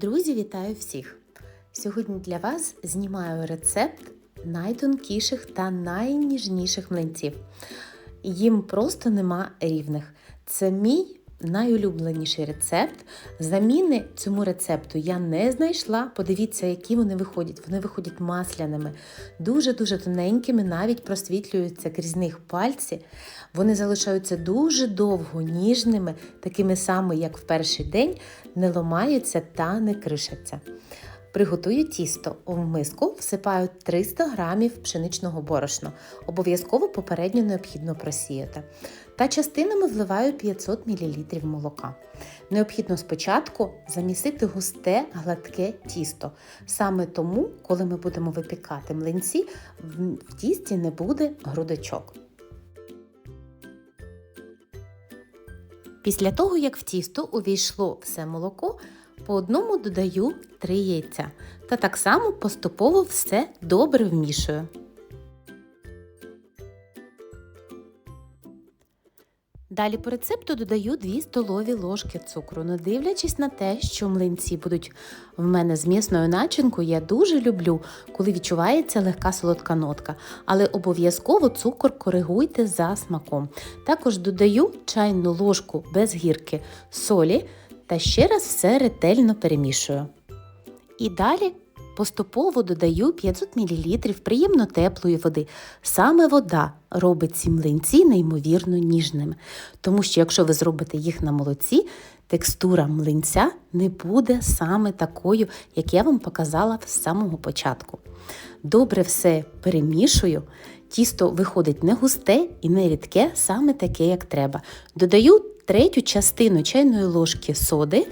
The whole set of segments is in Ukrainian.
Друзі, вітаю всіх! Сьогодні для вас знімаю рецепт найтонкіших та найніжніших млинців. Їм просто нема рівних. Це мій найулюбленіший рецепт. Заміни цьому рецепту я не знайшла. Подивіться, які вони виходять. Вони виходять масляними, дуже-дуже тоненькими, навіть просвітлюються крізь них пальці. Вони залишаються дуже довго ніжними, такими самими, як в перший день, не ломаються та не кришаться. Приготую тісто. У миску всипаю 300 г пшеничного борошна. Обов'язково попередньо необхідно просіяти. Та частинами вливаю 500 мл молока. Необхідно спочатку замісити густе гладке тісто. Саме тому, коли ми будемо випікати млинці, в тісті не буде грудочок. Після того, як в тісто увійшло все молоко, по одному додаю 3 яйця та так само поступово все добре вмішую. Далі по рецепту додаю 2 столові ложки цукру. Не дивлячись на те, що млинці будуть в мене з м'ясною начинкою, я дуже люблю, коли відчувається легка солодка нотка. Але обов'язково цукор коригуйте за смаком. Також додаю чайну ложку без гірки солі та ще раз все ретельно перемішую. І далі поступово додаю 500 мл приємно теплої води. Саме вода робить ці млинці неймовірно ніжними. Тому що, якщо ви зробите їх на молоці, текстура млинця не буде саме такою, як я вам показала з самого початку. Добре все перемішую. Тісто виходить не густе і не рідке, саме таке, як треба. Додаю третю частину чайної ложки соди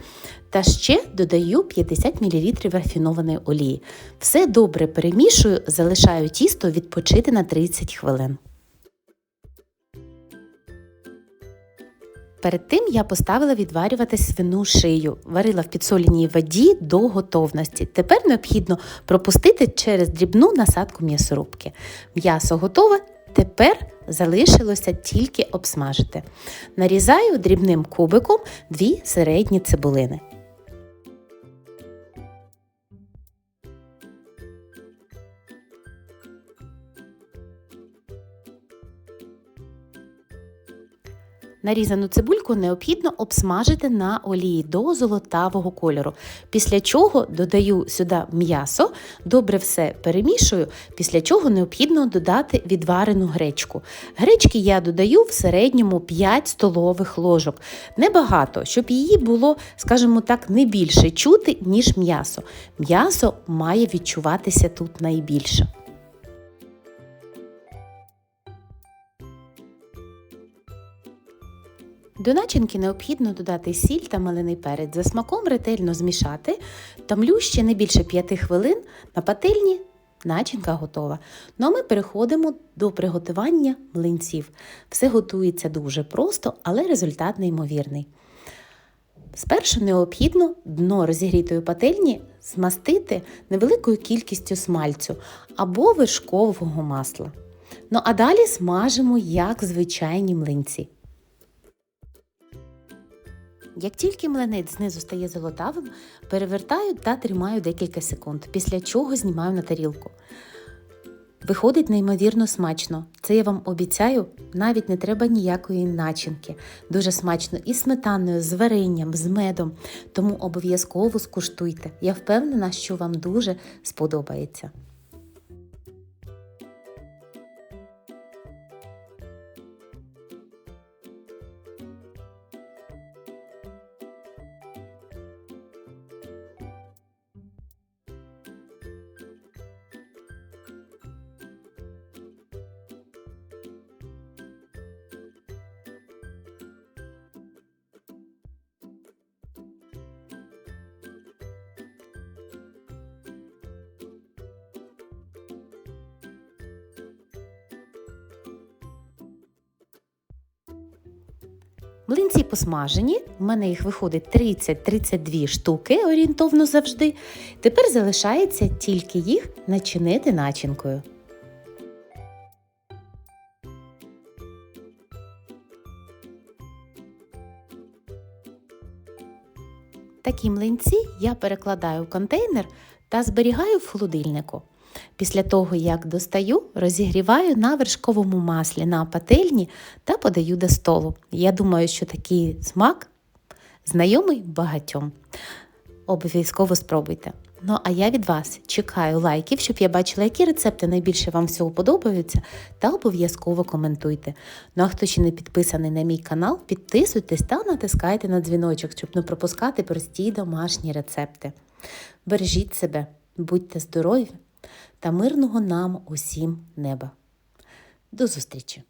та ще додаю 50 мл рафінованої олії. Все добре перемішую, залишаю тісто відпочити на 30 хвилин. Перед тим я поставила відварювати свину шию, варила в підсоленій воді до готовності. Тепер необхідно пропустити через дрібну насадку м'ясорубки. М'ясо готове, тепер залишилося тільки обсмажити. Нарізаю дрібним кубиком дві середні цибулини. Нарізану цибульку необхідно обсмажити на олії до золотавого кольору. Після чого додаю сюди м'ясо, добре все перемішую, після чого необхідно додати відварену гречку. Гречки я додаю в середньому 5 столових ложок. Небагато, щоб її було, скажімо так, не більше чути, ніж м'ясо. М'ясо має відчуватися тут найбільше. До начинки необхідно додати сіль та малиний перець. За смаком ретельно змішати. Тамлю ще не більше 5 хвилин на пательні. Начинка готова. Ну а ми переходимо до приготування млинців. Все готується дуже просто, але результат неймовірний. Спершу необхідно дно розігрітої пательні змастити невеликою кількістю смальцю або вершкового масла. Ну а далі смажимо як звичайні млинці. Як тільки млинець знизу стає золотавим, перевертаю та тримаю декілька секунд, після чого знімаю на тарілку. Виходить неймовірно смачно. Це я вам обіцяю, навіть не треба ніякої начинки. Дуже смачно і сметаною, з варенням, з медом. Тому обов'язково скуштуйте. Я впевнена, що вам дуже сподобається. Млинці посмажені, в мене їх виходить 30-32 штуки орієнтовно завжди. Тепер залишається тільки їх начинити начинкою. Такі млинці я перекладаю в контейнер та зберігаю в холодильнику. Після того, як достаю, розігріваю на вершковому маслі на пательні та подаю до столу. Я думаю, що такий смак знайомий багатьом. Обов'язково спробуйте. Ну а я від вас чекаю лайків, щоб я бачила, які рецепти найбільше вам всього подобаються, та обов'язково коментуйте. Ну а хто ще не підписаний на мій канал, підписуйтесь та натискайте на дзвіночок, щоб не пропускати прості домашні рецепти. Бережіть себе, будьте здорові та мирного нам усім неба. До зустрічі!